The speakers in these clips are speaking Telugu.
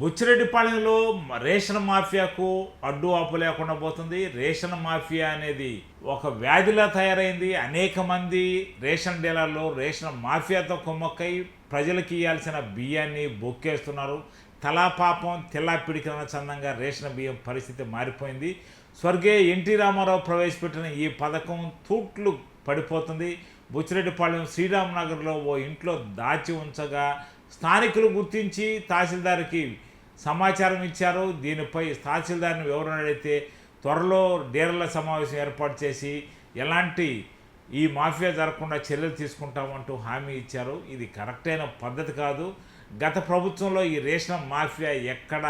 బుచ్చిరెడ్డిపాళెంలో రేషన్ మాఫియాకు అడ్డు ఆపు లేకుండా పోతుంది. రేషన్ మాఫియా అనేది ఒక వ్యాధిలా తయారైంది. అనేక మంది రేషన్ డీలర్లు రేషన్ మాఫియాతో కుమ్మక్కై ప్రజలకు ఇవ్వాల్సిన బియ్యాన్ని బొక్కేస్తున్నారు. తలాపాపం తెల్లా పిడికిన చందంగా రేషన్ బియ్యం పరిస్థితి మారిపోయింది. స్వర్గీయ ఎన్టీ రామారావు ప్రవేశపెట్టిన ఈ పథకం తూట్లు పడిపోతుంది. బుచ్చిరెడ్డిపాళెం శ్రీరామ్ నగర్లో ఓ ఇంట్లో దాచి ఉంచగా స్థానికులు గుర్తించి తహసీల్దార్కి సమాచారం ఇచ్చారు. దీనిపై తహసీల్దార్ని వివరణ అడిగితే త్వరలో డీలర్ల సమావేశం ఏర్పాటు చేసి ఎలాంటి ఈ మాఫియా జరగకుండా చర్యలు తీసుకుంటామంటూ హామీ ఇచ్చారు. ఇది కరెక్ట్ అయిన పద్ధతి కాదు. గత ప్రభుత్వంలో ఈ రేషన్ మాఫియా ఎక్కడ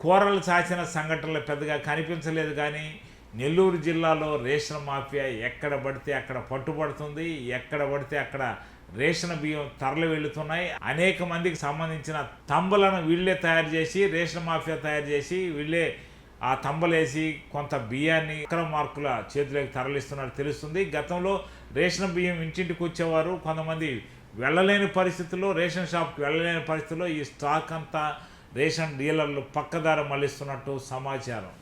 కూరలు చాచిన సంఘటనలు పెద్దగా కనిపించలేదు కానీ నెల్లూరు జిల్లాలో రేషన్ మాఫియా ఎక్కడ పడితే అక్కడ పట్టుబడుతుంది ఎక్కడ పడితే అక్కడ రేషన్ బియ్యం తరలి వెళుతున్నాయి. అనేక మందికి సంబంధించిన తంబలను వీళ్ళే తయారు చేసి రేషన్ మాఫియా తయారు చేసి వీళ్ళే ఆ తంబలేసి కొంత బియ్యాన్ని అక్రమ మార్కుల చేతిలోకి తరలిస్తున్నట్టు తెలుస్తుంది. గతంలో రేషన్ బియ్యం ఇంటింటికి వచ్చేవారు. కొంతమంది వెళ్ళలేని పరిస్థితుల్లో రేషన్ షాప్కి వెళ్ళలేని పరిస్థితుల్లో ఈ స్టాక్ అంతా రేషన్ డీలర్లు పక్కదారి మళ్ళిస్తున్నట్టు సమాచారం.